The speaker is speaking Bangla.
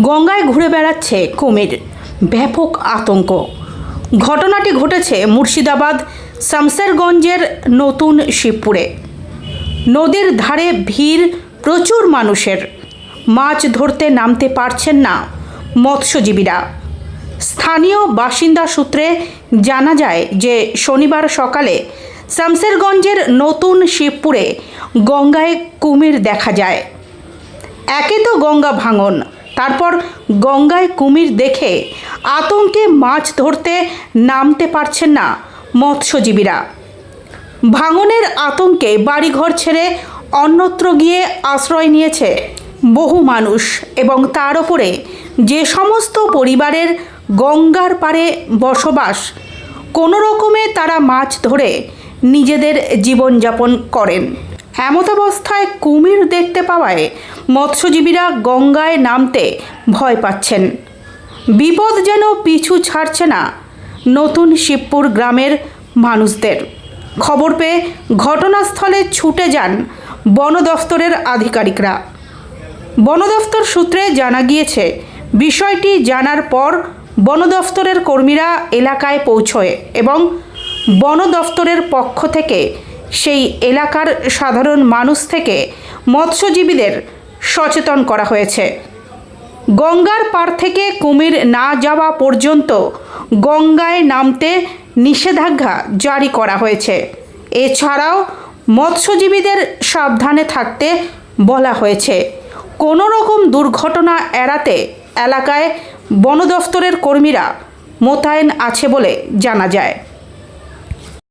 গঙ্গায় ঘুরে বেড়াচ্ছে কুমির। ব্যাপক আতঙ্ক। ঘটনাটি ঘটেছে মুর্শিদাবাদ শামসেরগঞ্জের নতুন শিবপুরে। নদীর ধারে ভিড়, প্রচুর মানুষের। মাছ ধরতে নামতে পারছেন না মৎস্যজীবীরা। স্থানীয় বাসিন্দা সূত্রে জানা যায় যে, শনিবার সকালে শামসেরগঞ্জের নতুন শিবপুরে গঙ্গায় কুমির দেখা যায়। একে তো গঙ্গা ভাঙন তারপর গঙ্গায় কুমির দেখে আতঙ্কে মাছ ধরতে নামতে পারছেন না মৎস্যজীবীরা। ভাঙনের আতঙ্কে বাড়িঘর ছেড়ে অন্যত্র গিয়ে আশ্রয় নিয়েছে বহু মানুষ এবং তার ওপরে যে সমস্ত পরিবারের গঙ্গার পারে বসবাস, কোনো রকমে তারা মাছ ধরে নিজেদের জীবনযাপন করেন। এমতাবস্থায় কুমির দেখতে পাওয়ায় মৎস্যজীবীরা গঙ্গায় নামতে ভয় পাচ্ছেন। বিপদ যেন পিছু ছাড়ছে না নতুন শিবপুর গ্রামের মানুষদের। খবর পেয়ে ঘটনাস্থলে ছুটে যান বন দফতরের আধিকারিকরা। বন দফতর সূত্রে জানা গিয়েছে, বিষয়টি জানার পর বন দফতরের কর্মীরা এলাকায় পৌঁছয় এবং বন দফতরের পক্ষ থেকে সেই এলাকার সাধারণ মানুষ থেকে মৎস্যজীবীদের সচেতন করা হয়েছে। গঙ্গার পার থেকে কুমির না যাওয়া পর্যন্ত গঙ্গায় নামতে নিষেধাজ্ঞা জারি করা হয়েছে। এছাড়াও মৎস্যজীবীদের সাবধানে থাকতে বলা হয়েছে। কোনো রকম দুর্ঘটনা এড়াতে এলাকায় বন দফতরের কর্মীরা মোতায়েন আছে বলে জানা যায়।